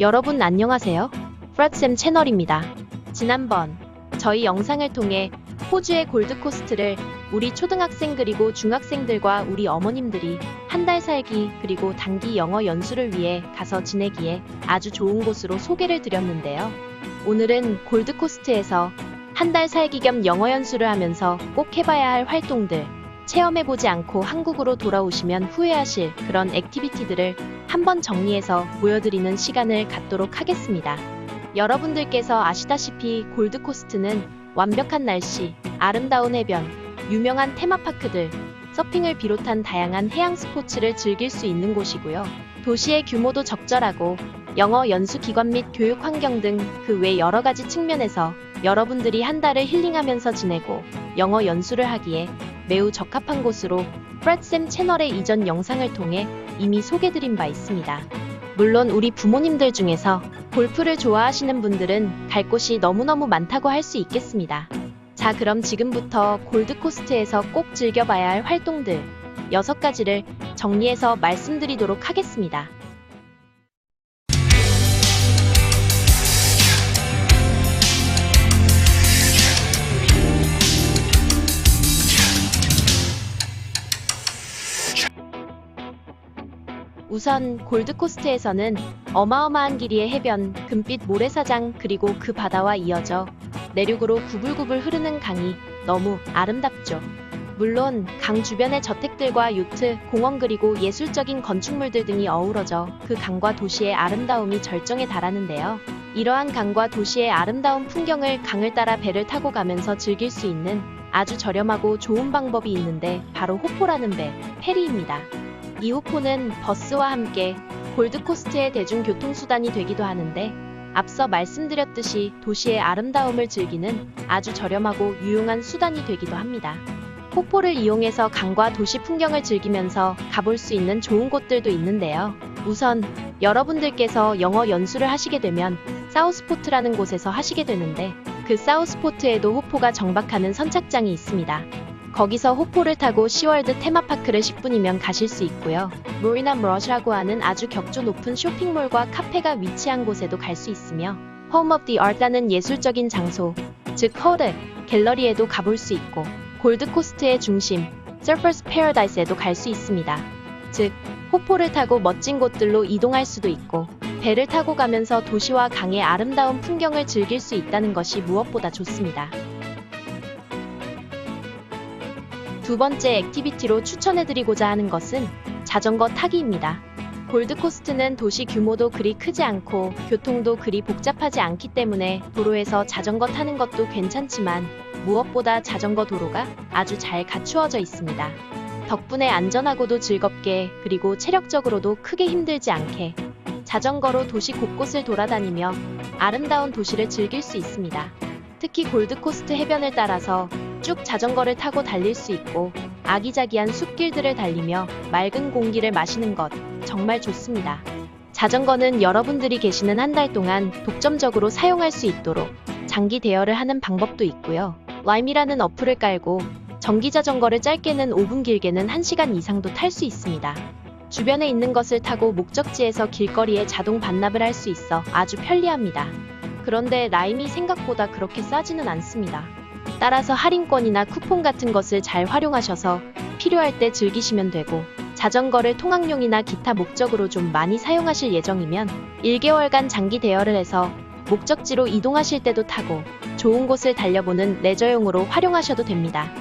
여러분 안녕하세요. 프라쌤 채널입니다. 지난번 저희 영상을 통해 호주의 골드코스트를 우리 초등학생 그리고 중학생들과 우리 어머님들이 한 달 살기 그리고 단기 영어 연수를 위해 가서 지내기에 아주 좋은 곳으로 소개를 드렸는데요. 오늘은 골드코스트에서 한 달 살기 겸 영어 연수를 하면서 꼭 해봐야 할 활동들, 체험해보지 않고 한국으로 돌아오시면 후회하실 그런 액티비티들을 한번 정리해서 보여드리는 시간을 갖도록 하겠습니다. 여러분들께서 아시다시피 골드코스트는 완벽한 날씨, 아름다운 해변, 유명한 테마파크들, 서핑을 비롯한 다양한 해양 스포츠를 즐길 수 있는 곳이고요. 도시의 규모도 적절하고 영어 연수 기관 및 교육 환경 등 그 외 여러 가지 측면에서 여러분들이 한 달을 힐링하면서 지내고 영어 연수를 하기에 매우 적합한 곳으로 프렛쌤 채널의 이전 영상을 통해 이미 소개드린 바 있습니다. 물론 우리 부모님들 중에서 골프를 좋아하시는 분들은 갈 곳이 너무너무 많다고 할 수 있겠습니다. 자, 그럼 지금부터 골드코스트에서 꼭 즐겨봐야 할 활동들 6가지를 정리해서 말씀드리도록 하겠습니다. 우선 골드코스트에서는 어마어마한 길이의 해변, 금빛 모래사장 그리고 그 바다와 이어져 내륙으로 구불구불 흐르는 강이 너무 아름답죠. 물론 강 주변의 저택들과 요트, 공원 그리고 예술적인 건축물들 등이 어우러져 그 강과 도시의 아름다움이 절정에 달하는데요. 이러한 강과 도시의 아름다운 풍경을 강을 따라 배를 타고 가면서 즐길 수 있는 아주 저렴하고 좋은 방법이 있는데 바로 호포라는 배, 페리입니다. 이 호포는 버스와 함께 골드코스트의 대중교통수단이 되기도 하는데 앞서 말씀드렸듯이 도시의 아름다움을 즐기는 아주 저렴하고 유용한 수단이 되기도 합니다. 호포를 이용해서 강과 도시 풍경을 즐기면서 가볼 수 있는 좋은 곳들도 있는데요. 우선 여러분들께서 영어 연수를 하시게 되면 사우스포트라는 곳에서 하시게 되는데 그 사우스포트에도 호포가 정박하는 선착장이 있습니다. 거기서 호포를 타고 시월드 테마파크를 10분이면 가실 수 있고요. 모리나 머시라고 하는 아주 격조 높은 쇼핑몰과 카페가 위치한 곳에도 갈 수 있으며 홈 오브 디 아트라는 예술적인 장소, 즉 허드, 갤러리에도 가볼 수 있고 골드코스트의 중심, 서퍼스 패러다이스에도 갈 수 있습니다. 즉 호포를 타고 멋진 곳들로 이동할 수도 있고 배를 타고 가면서 도시와 강의 아름다운 풍경을 즐길 수 있다는 것이 무엇보다 좋습니다. 두 번째 액티비티로 추천해드리고자 하는 것은 자전거 타기입니다. 골드코스트는 도시 규모도 그리 크지 않고 교통도 그리 복잡하지 않기 때문에 도로에서 자전거 타는 것도 괜찮지만 무엇보다 자전거 도로가 아주 잘 갖추어져 있습니다. 덕분에 안전하고도 즐겁게 그리고 체력적으로도 크게 힘들지 않게 자전거로 도시 곳곳을 돌아다니며 아름다운 도시를 즐길 수 있습니다. 특히 골드코스트 해변을 따라서 쭉 자전거를 타고 달릴 수 있고 아기자기한 숲길들을 달리며 맑은 공기를 마시는 것 정말 좋습니다. 자전거는 여러분들이 계시는 한 달 동안 독점적으로 사용할 수 있도록 장기 대여를 하는 방법도 있고요. 라임이라는 어플을 깔고 전기 자전거를 짧게는 5분 길게는 1시간 이상도 탈 수 있습니다. 주변에 있는 것을 타고 목적지에서 길거리에 자동 반납을 할 수 있어 아주 편리합니다. 그런데 라임이 생각보다 그렇게 싸지는 않습니다. 따라서 할인권이나 쿠폰 같은 것을 잘 활용하셔서 필요할 때 즐기시면 되고 자전거를 통학용이나 기타 목적으로 좀 많이 사용하실 예정이면 1개월간 장기 대여를 해서 목적지로 이동하실 때도 타고 좋은 곳을 달려보는 레저용으로 활용하셔도 됩니다.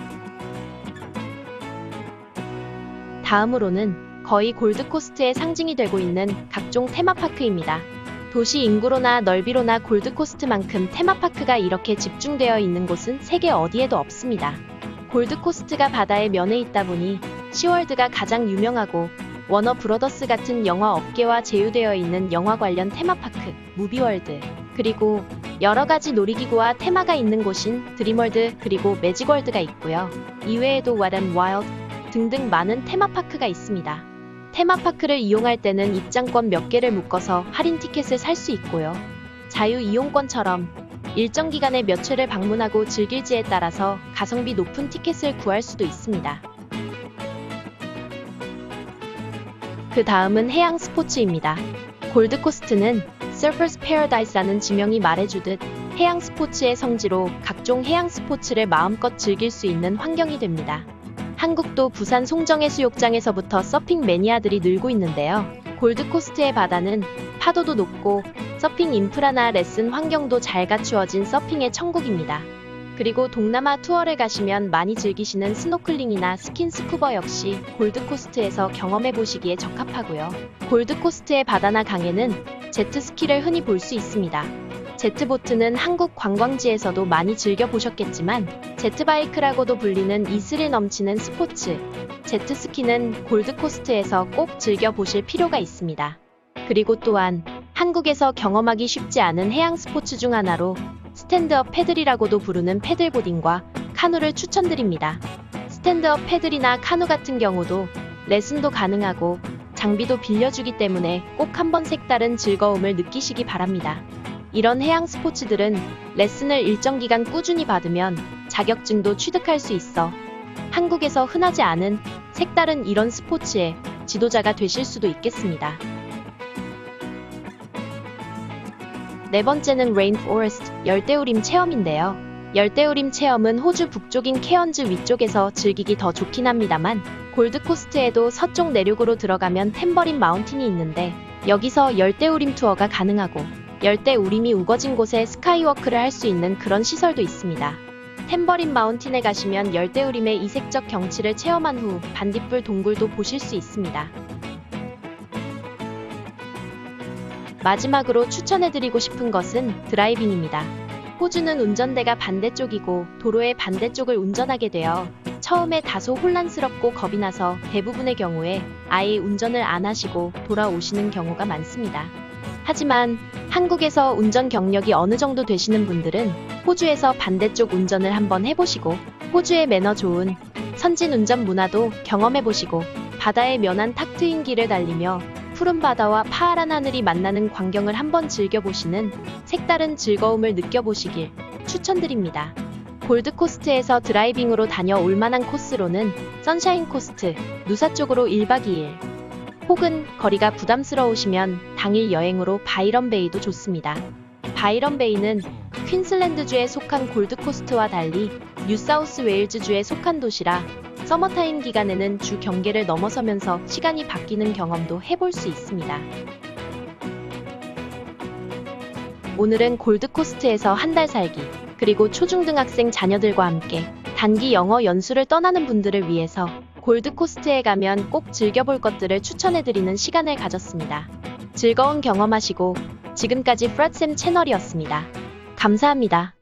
다음으로는 거의 골드코스트의 상징이 되고 있는 각종 테마파크입니다. 도시 인구로나 넓이로나 골드코스트만큼 테마파크가 이렇게 집중되어 있는 곳은 세계 어디에도 없습니다. 골드코스트가 바다의 면에 있다 보니 시월드가 가장 유명하고 워너 브로더스 같은 영화 업계와 제휴되어 있는 영화 관련 테마파크, 무비월드, 그리고 여러 가지 놀이기구와 테마가 있는 곳인 드림월드 그리고 매직월드가 있고요. 이외에도 왓앤 와일드 등등 많은 테마파크가 있습니다. 테마파크를 이용할 때는 입장권 몇 개를 묶어서 할인 티켓을 살 수 있고요. 자유 이용권처럼 일정 기간에 몇 회를 방문하고 즐길지에 따라서 가성비 높은 티켓을 구할 수도 있습니다. 그 다음은 해양 스포츠입니다. 골드코스트는 Surfers Paradise라는 지명이 말해주듯 해양 스포츠의 성지로 각종 해양 스포츠를 마음껏 즐길 수 있는 환경이 됩니다. 한국도 부산 송정해 수욕장에서부터 서핑 매니아들이 늘고 있는데요. 골드코스트의 바다는 파도도 높고 서핑 인프라나 레슨 환경도 잘 갖추어진 서핑의 천국입니다. 그리고 동남아 투어를 가시면 많이 즐기시는 스노클링이나 스킨스쿠버 역시 골드코스트에서 경험해 보시기에 적합하고요. 골드코스트의 바다나 강에는 제트스키를 흔히 볼 수 있습니다. 제트보트는 한국 관광지에서도 많이 즐겨보셨겠지만 제트바이크라고도 불리는 이슬이 넘치는 스포츠, 제트스키는 골드코스트에서 꼭 즐겨보실 필요가 있습니다. 그리고 또한 한국에서 경험하기 쉽지 않은 해양 스포츠 중 하나로 스탠드업 패들이라고도 부르는 패들보딩과 카누를 추천드립니다. 스탠드업 패들이나 카누 같은 경우도 레슨도 가능하고 장비도 빌려주기 때문에 꼭 한번 색다른 즐거움을 느끼시기 바랍니다. 이런 해양 스포츠들은 레슨을 일정 기간 꾸준히 받으면 자격증도 취득할 수 있어 한국에서 흔하지 않은 색다른 이런 스포츠의 지도자가 되실 수도 있겠습니다. 네 번째는 레인포레스트 열대우림 체험인데요. 열대우림 체험은 호주 북쪽인 케언즈 위쪽에서 즐기기 더 좋긴 합니다만 골드코스트에도 서쪽 내륙으로 들어가면 템버린 마운틴이 있는데 여기서 열대우림 투어가 가능하고 열대우림이 우거진 곳에 스카이워크를 할 수 있는 그런 시설도 있습니다. 템버린 마운틴에 가시면 열대우림의 이색적 경치를 체험한 후 반딧불 동굴도 보실 수 있습니다. 마지막으로 추천해드리고 싶은 것은 드라이빙입니다. 호주는 운전대가 반대쪽이고 도로의 반대쪽을 운전하게 되어 처음에 다소 혼란스럽고 겁이 나서 대부분의 경우에 아예 운전을 안 하시고 돌아오시는 경우가 많습니다. 하지만 한국에서 운전 경력이 어느 정도 되시는 분들은 호주에서 반대쪽 운전을 한번 해보시고 호주의 매너 좋은 선진 운전 문화도 경험해보시고 바다의 면한 탁 트인 길을 달리며 푸른 바다와 파란 하늘이 만나는 광경을 한번 즐겨보시는 색다른 즐거움을 느껴보시길 추천드립니다. 골드코스트에서 드라이빙으로 다녀올 만한 코스로는 선샤인 코스트, 누사 쪽으로 1박 2일, 혹은 거리가 부담스러우시면 당일 여행으로 바이런 베이도 좋습니다. 바이런 베이는 퀸슬랜드주에 속한 골드코스트와 달리 뉴사우스 웨일즈주에 속한 도시라 서머타임 기간에는 주 경계를 넘어서면서 시간이 바뀌는 경험도 해볼 수 있습니다. 오늘은 골드코스트에서 한 달 살기, 그리고 초중등학생 자녀들과 함께 단기 영어 연수를 떠나는 분들을 위해서 골드코스트에 가면 꼭 즐겨볼 것들을 추천해드리는 시간을 가졌습니다. 즐거운 경험하시고 지금까지 프라쌤 채널이었습니다. 감사합니다.